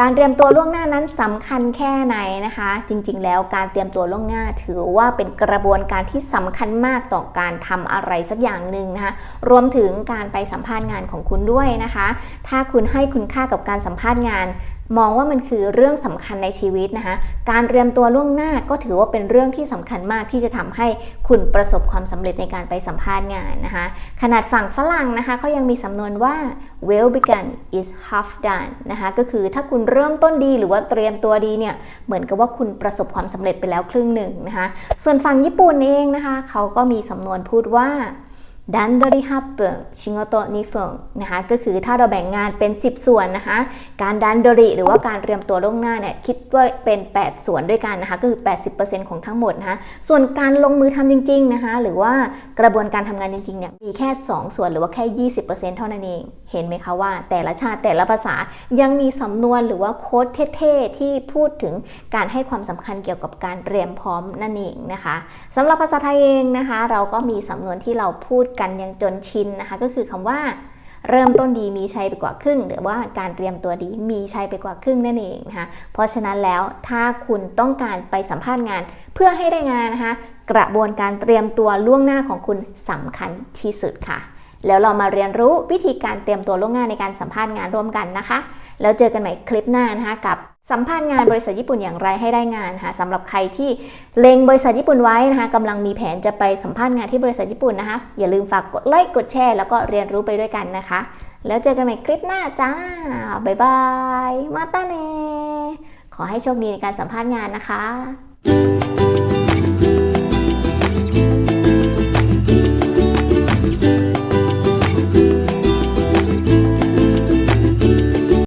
การเตรียมตัวล่วงหน้านั้นสำคัญแค่ไหนนะคะ จริงๆ แล้วการเตรียมตัวล่วงหน้าถือว่าเป็นกระบวนการที่สำคัญมากต่อการทำอะไรสักอย่างหนึ่งนะคะ รวมถึงการไปสัมภาษณ์งานของคุณด้วยนะคะ ถ้าคุณให้คุณค่ากับการสัมภาษณ์งานมองว่ามันคือเรื่องสำคัญในชีวิตนะคะ การเตรียมตัวล่วงหน้าก็ถือว่าเป็นเรื่องที่สำคัญมากที่จะทำให้คุณประสบความสำเร็จในการไปสัมภาษณ์งานนะคะ ขนาดฝั่งฝรั่งนะคะเขายังมีสำนวนว่า well begun is half done นะคะก็คือถ้าคุณเริ่มต้นดีหรือว่าเตรียมตัวดีเนี่ยเหมือนกับว่าคุณประสบความสำเร็จไปแล้วครึ่งหนึ่งนะคะ ส่วนฝั่งญี่ปุ่นเองนะคะเขาก็มีสำนวนพูดว่า ดันดริฮับเปิงชิงโตนิเฟิงนะคะก็คือถ้าเราแบ่งงานเป็น 10 ส่วนนะคะการดันดริหรือว่าการเตรียมตัวล่วงหน้าเนี่ยคิดว่าเป็น 8 ส่วนด้วยกันนะคะก็คือ 80%ของทั้งหมดนะคะส่วนการลงมือทำจริงๆนะคะหรือว่ากระบวนการทำงานจริงๆเนี่ยมีแค่ 2 ส่วนหรือว่าแค่ 20%เท่านั้นเองเห็นไหมคะว่า แต่ละชาติแต่ละภาษายังมีสำนวนหรือว่าโค้ดเท่ๆที่พูดถึงการให้ความสำคัญเกี่ยวกับการเตรียมพร้อมนั่นเองนะคะสำหรับภาษาไทยเองนะคะ เราก็มีสำนวนที่เราพูดกันยังจนชินนะคะ ก็คือคำว่า เริ่มต้นดีมีชัยไปกว่าครึ่ง หรือว่าการเตรียมตัวดีมีชัยไปกว่าครึ่งนั่นเองนะคะ เพราะฉะนั้นแล้วถ้าคุณต้องการไปสัมภาษณ์งาน เพื่อให้ได้งานนะคะ กระบวนการเตรียมตัวล่วงหน้าของคุณสำคัญที่สุดค่ะ แล้วเรามาเรียนรู้วิธีการเตรียมตัวล่วงหน้าในการสัมภาษณ์งานร่วมกันนะคะ แล้วเจอกันใหม่คลิปหน้านะคะกับสัมภาษณ์งานบริษัทญี่ปุ่นอย่างไรให้ได้งานนะคะสำหรับใครที่เล็งบริษัทญี่ปุ่นไว้นะคะกำลังมีแผนจะไปสัมภาษณ์งานที่บริษัทญี่ปุ่นนะคะอย่าลืมฝากกดไลค์กดแชร์แล้วก็เรียนรู้ไปด้วยกันนะคะ แล้วเจอกันใหม่คลิปหน้าจ้าบ๊ายบายมาตาเนขอให้โชคดีในการสัมภาษณ์งานนะคะ